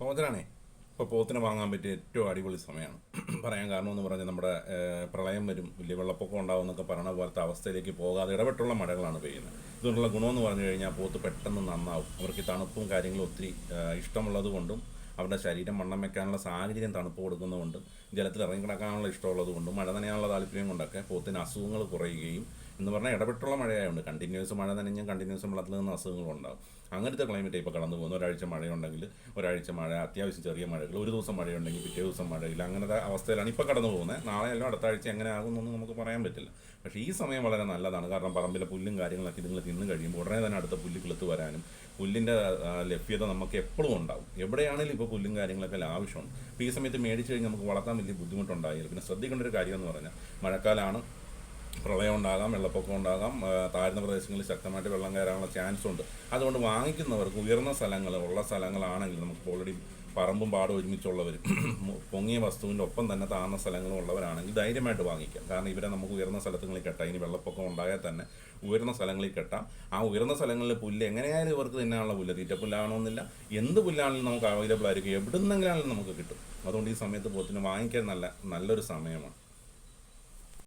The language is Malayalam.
പോത്തിനാണേ ഇപ്പോൾ പോത്തിനെ വാങ്ങാൻ പറ്റിയ ഏറ്റവും അടിപൊളി സമയമാണ് പറയാൻ കാരണം എന്ന് പറഞ്ഞാൽ നമ്മുടെ പ്രളയം വരും വലിയ വെള്ളപ്പൊക്കം ഉണ്ടാവും എന്നൊക്കെ പറയണ പോലത്തെ അവസ്ഥയിലേക്ക് പോകാതെ ഇടപെട്ടുള്ള മഴകളാണ് പെയ്യുന്നത്. ഇതുകൊണ്ടുള്ള ഗുണമെന്ന് പറഞ്ഞു കഴിഞ്ഞാൽ പോത്ത് പെട്ടെന്ന് നന്നാവും. അവർക്ക് തണുപ്പും കാര്യങ്ങളും ഒത്തിരി ഇഷ്ടമുള്ളതുകൊണ്ടും ഇഷ്ടമുള്ളത് കൊണ്ടും അവരുടെ ശരീരം വണ്ണം വെക്കാനുള്ള സാഹചര്യം തണുപ്പ് കൊടുക്കുന്നതുകൊണ്ടും ജലത്തിൽ ഇറങ്ങി കിടക്കാനുള്ള ഇഷ്ടമുള്ളത് കൊണ്ടും മഴ നനയാനുള്ള താല്പര്യം കൊണ്ടൊക്കെ പോത്തിന് അസുഖങ്ങൾ കുറയുകയും എന്ന് പറഞ്ഞാൽ ഇടപെട്ടുള്ള മഴയായതുകൊണ്ട് കണ്ടിന്യൂസ് മഴ നനഞ്ഞും കണ്ടിന്യൂസ് വെള്ളത്തിൽ നിന്ന് അസുഖങ്ങളുണ്ടാകും അങ്ങനത്തെ ക്ലൈമറ്റ് ഇപ്പോൾ കടന്നു പോകുന്നു. ഒരാഴ്ച മഴയുണ്ടെങ്കിൽ ഒരാഴ്ച മഴ അത്യാവശ്യം ചെറിയ മഴകൾ ഒരു ദിവസം മഴയുണ്ടെങ്കിൽ പിറ്റേ ദിവസം മഴയില്ല. അങ്ങനത്തെ അവസ്ഥയിലാണ് ഇപ്പോൾ കടന്നു പോകുന്നത്. നാളെ അല്ല അടുത്ത ആഴ്ച എങ്ങനെ ആകുമെന്നൊന്നും നമുക്ക് പറയാൻ പറ്റില്ല. പക്ഷേ ഈ സമയം വളരെ നല്ലതാണ്. കാരണം പറമ്പിലെ പുല്ലും കാര്യങ്ങളൊക്കെ ഇതുങ്ങൾ തിന്നു കഴിയുമ്പോൾ ഉടനെ തന്നെ അടുത്ത പുല്ല് കിളുത്ത് വരാനും പുല്ലിന്റെ ലഭ്യത നമുക്ക് എപ്പോഴും ഉണ്ടാവും. എവിടെയാണെങ്കിലും ഇപ്പോൾ പുല്ലും കാര്യങ്ങളൊക്കെ ആവശ്യമുണ്ട് അപ്പോൾ ഈ സമയത്ത് മേടിച്ച് കഴിഞ്ഞാൽ നമുക്ക് വളർത്താൻ വലിയ ബുദ്ധിമുട്ടുണ്ടായാലും പിന്നെ ശ്രദ്ധിക്കേണ്ട ഒരു കാര്യം എന്ന് പറഞ്ഞാൽ മഴക്കാലമാണ്. പ്രളയം ഉണ്ടാകാം വെള്ളപ്പൊക്കം ഉണ്ടാകാം താഴ്ന്ന പ്രദേശങ്ങളിൽ ശക്തമായിട്ട് വെള്ളം കയറാനുള്ള ചാൻസ് ഉണ്ട്. അതുകൊണ്ട് വാങ്ങിക്കുന്നവർക്ക് ഉയർന്ന സ്ഥലങ്ങൾ ഉള്ള സ്ഥലങ്ങളാണെങ്കിൽ നമുക്ക് ഓൾറെഡി പറമ്പും പാടും ഒരുമിച്ചുള്ളവർ പൊങ്ങിയ വസ്തുവിന്റെ ഒപ്പം തന്നെ താഴ്ന്ന സ്ഥലങ്ങളും ഉള്ളവരാണെങ്കിൽ ധൈര്യമായിട്ട് വാങ്ങിക്കാം. കാരണം ഇവരെ നമുക്ക് ഉയർന്ന സ്ഥലങ്ങളിൽ കെട്ടാം. ഇനി വെള്ളപ്പൊക്കം ഉണ്ടായാൽ തന്നെ ഉയർന്ന സ്ഥലങ്ങളിൽ കെട്ടാം. ആ ഉയർന്ന സ്ഥലങ്ങളിൽ പുല്ല് എങ്ങനെയായാലും ഇവർക്ക് തിന്നാനുള്ള പുല്ല് തീറ്റപ്പുല്ലാവണമെന്നില്ല എന്ത് പുല്ലാണെങ്കിലും നമുക്ക് അവൈലബിൾ ആയിരിക്കും. എവിടുന്നെങ്കിലാണെങ്കിലും നമുക്ക് കിട്ടും. അതുകൊണ്ട് ഈ സമയത്ത് പോത്തിന് വാങ്ങിക്കാൻ നല്ല നല്ലൊരു സമയമാണ്.